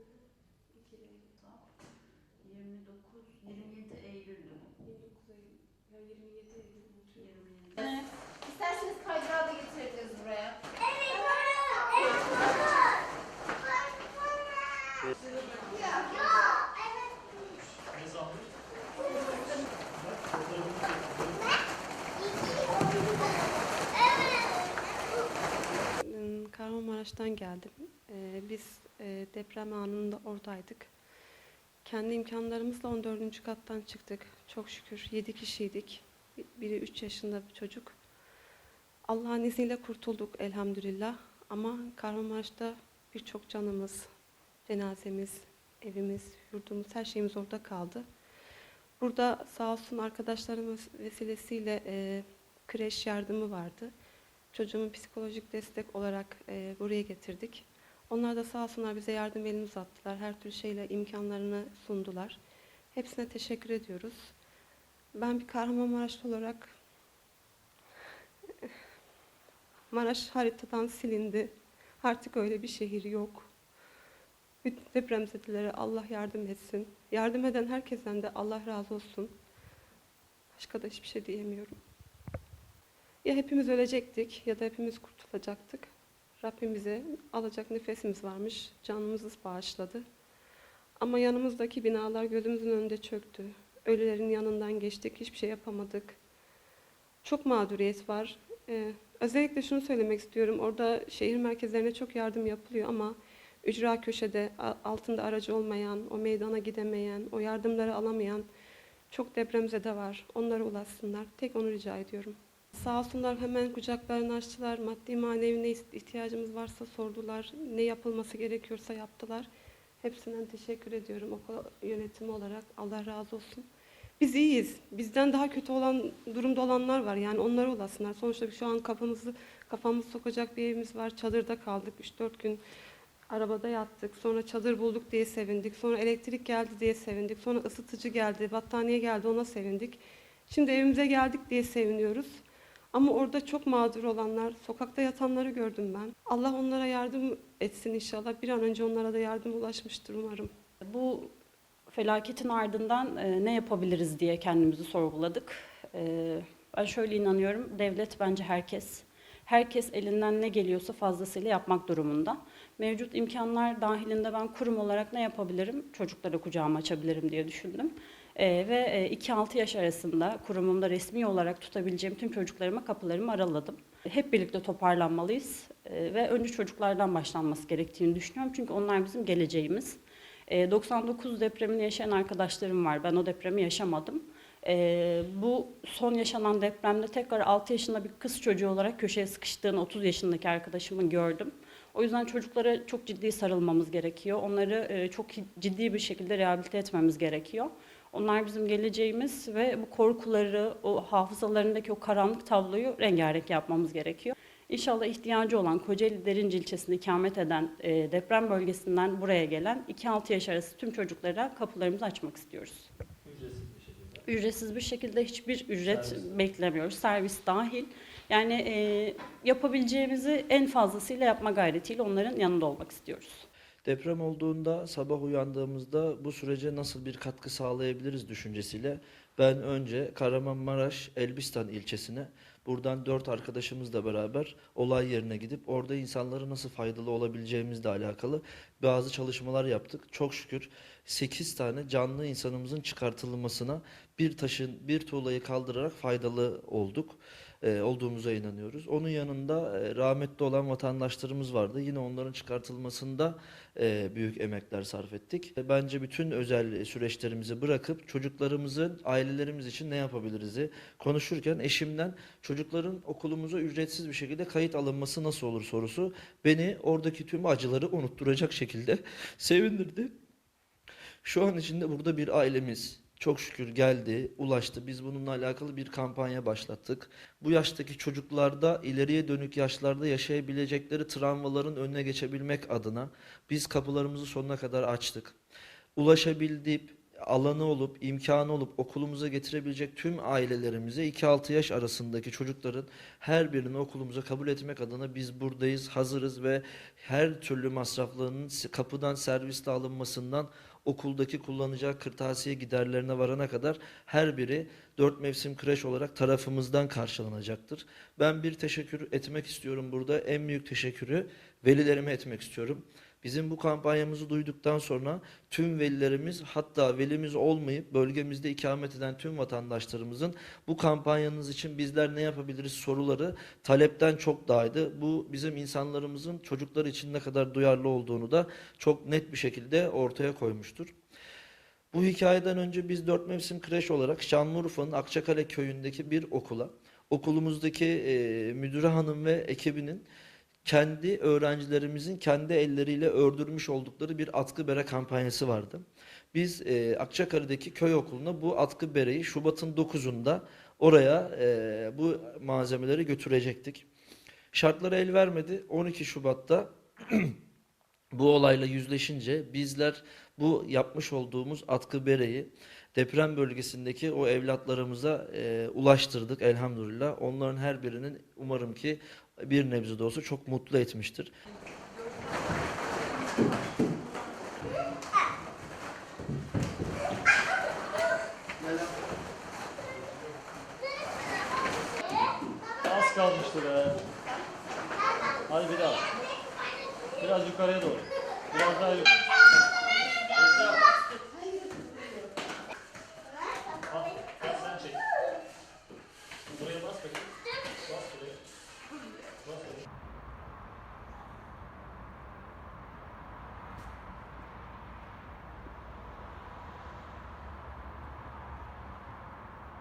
2 Eylül. Tamam. 29, 27 Eylül'dü bu. 29 Eylül. Ya 27 Eylül unutuyorum. 27. İsterseniz kaydırağı da getireceğiz buraya. Ee, Kahramanmaraş'tan geldim. Ee, Biz e, deprem anında oradaydık. Kendi imkanlarımızla 14. kattan çıktık. Çok şükür 7 kişiydik. Biri 3 yaşında bir çocuk. Allah'ın izniyle kurtulduk elhamdülillah. Ama Kahramanmaraş'ta birçok canımız, cenazemiz, evimiz, yurdumuz, her şeyimiz orada kaldı. Burada sağ olsun arkadaşlarımız vesilesiyle e, kreş yardımı vardı. Çocuğumun psikolojik destek olarak e, buraya getirdik. Onlar da sağ olsunlar bize yardım elini uzattılar. Her türlü şeyle imkanlarını sundular. Hepsine teşekkür ediyoruz. Ben bir Kahramanmaraşlı olarak Maraş haritadan silindi. Artık öyle bir şehir yok. Bütün depremzedelere Allah yardım etsin. Yardım eden herkesten de Allah razı olsun. Başka da hiçbir şey diyemiyorum. Ya hepimiz ölecektik ya da hepimiz kurtulacaktık. Rabbim bize alacak nefesimiz varmış, canımızı bağışladı. Ama yanımızdaki binalar gözümüzün önünde çöktü. Ölülerin yanından geçtik, hiçbir şey yapamadık. Çok mağduriyet var. Ee, özellikle şunu söylemek istiyorum. Orada şehir merkezlerine çok yardım yapılıyor ama ücra köşede altında aracı olmayan, o meydana gidemeyen, o yardımları alamayan çok depremzede var. Onlara ulaşsınlar. Tek onu rica ediyorum. Sağ olsunlar hemen kucaklarını açtılar. Maddi manevi ne ihtiyacımız varsa sordular. Ne yapılması gerekiyorsa yaptılar. Hepsinden teşekkür ediyorum okul yönetimi olarak. Allah razı olsun. Biz iyiyiz. Bizden daha kötü olan durumda olanlar var. Yani onlara ulaşsınlar. Sonuçta şu an kafamızı kafamızı sokacak bir evimiz var. Çadırda kaldık 3-4 gün. Arabada yattık. Sonra çadır bulduk diye sevindik. Sonra elektrik geldi diye sevindik. Sonra ısıtıcı geldi, battaniye geldi ona sevindik. Şimdi evimize geldik diye seviniyoruz. Ama orada çok mağdur olanlar, sokakta yatanları gördüm ben. Allah onlara yardım etsin inşallah. Bir an önce onlara da yardım ulaşmıştır umarım. Bu felaketin ardından e, ne yapabiliriz diye kendimizi sorguladık. E, ben şöyle inanıyorum, devlet bence herkes. Herkes elinden ne geliyorsa fazlasıyla yapmak durumunda. Mevcut imkanlar dahilinde ben kurum olarak ne yapabilirim? Çocuklara kucağımı açabilirim diye düşündüm. E, ve e, 2-6 yaş arasında kurumumda resmi olarak tutabileceğim tüm çocuklarıma kapılarımı araladım. Hep birlikte toparlanmalıyız e, ve önce çocuklardan başlanması gerektiğini düşünüyorum. Çünkü onlar bizim geleceğimiz. E, 99 depremini yaşayan arkadaşlarım var. Ben o depremi yaşamadım. E, bu son yaşanan depremde tekrar 6 yaşında bir kız çocuğu olarak köşeye sıkıştığını 30 yaşındaki arkadaşımı gördüm. O yüzden çocuklara çok ciddi sarılmamız gerekiyor. Onları e, çok ciddi bir şekilde rehabilite etmemiz gerekiyor. Onlar bizim geleceğimiz ve bu korkuları, o hafızalarındaki o karanlık tabloyu rengarenk yapmamız gerekiyor. İnşallah ihtiyacı olan Kocaeli Derinci ilçesinde ikamet eden e, deprem bölgesinden buraya gelen 2-6 yaş arası tüm çocuklara kapılarımızı açmak istiyoruz. Ücretsiz bir şekilde. Ücretsiz bir şekilde hiçbir ücret Servis. beklemiyoruz. Servis dahil. Yani e, yapabileceğimizi en fazlasıyla yapma gayretiyle onların yanında olmak istiyoruz. Deprem olduğunda sabah uyandığımızda bu sürece nasıl bir katkı sağlayabiliriz düşüncesiyle ben önce Kahramanmaraş Elbistan ilçesine buradan dört arkadaşımızla beraber olay yerine gidip orada insanlara nasıl faydalı olabileceğimizle alakalı bazı çalışmalar yaptık. Çok şükür 8 tane canlı insanımızın çıkartılmasına bir taşın bir tuğlayı kaldırarak faydalı olduk. E, olduğumuza inanıyoruz. Onun yanında e, rahmetli olan vatandaşlarımız vardı. Yine onların çıkartılmasında e, büyük emekler sarf ettik. Bence bütün özel süreçlerimizi bırakıp çocuklarımızın, ailelerimiz için ne yapabiliriz'i konuşurken eşimden çocukların okulumuza ücretsiz bir şekilde kayıt alınması nasıl olur sorusu beni oradaki tüm acıları unutturacak şekilde sevindirdi. Şu an içinde burada bir ailemiz çok şükür geldi, ulaştı. Biz bununla alakalı bir kampanya başlattık. Bu yaştaki çocuklarda ileriye dönük yaşlarda yaşayabilecekleri travmaların önüne geçebilmek adına biz kapılarımızı sonuna kadar açtık. Ulaşabildiğip alanı olup, imkanı olup okulumuza getirebilecek tüm ailelerimize 2-6 yaş arasındaki çocukların her birini okulumuza kabul etmek adına biz buradayız, hazırız ve her türlü masraflarının kapıdan serviste alınmasından okuldaki kullanacağı kırtasiye giderlerine varana kadar her biri dört mevsim kreş olarak tarafımızdan karşılanacaktır. Ben bir teşekkür etmek istiyorum burada. En büyük teşekkürü velilerime etmek istiyorum. Bizim bu kampanyamızı duyduktan sonra tüm velilerimiz hatta velimiz olmayıp bölgemizde ikamet eden tüm vatandaşlarımızın bu kampanyanız için bizler ne yapabiliriz soruları talepten çok dağıydı. Bu bizim insanlarımızın çocuklar için ne kadar duyarlı olduğunu da çok net bir şekilde ortaya koymuştur. Bu hikayeden önce biz dört mevsim kreş olarak Şanlıurfa'nın Akçakale köyündeki bir okula, okulumuzdaki e, müdüre hanım ve ekibinin kendi öğrencilerimizin kendi elleriyle ördürmüş oldukları bir atkı bere kampanyası vardı. Biz e, Akçakale'deki köy okuluna bu atkı bereyi Şubat'ın 9'unda oraya e, bu malzemeleri götürecektik. Şartlara el vermedi. 12 Şubat'ta bu olayla yüzleşince bizler bu yapmış olduğumuz atkı bereyi deprem bölgesindeki o evlatlarımıza e, ulaştırdık elhamdülillah. Onların her birinin umarım ki bir nebze de olsa çok mutlu etmiştir. Az kalmıştı be. Hadi bir daha. Biraz yukarıya doğru. Biraz daha yukarı.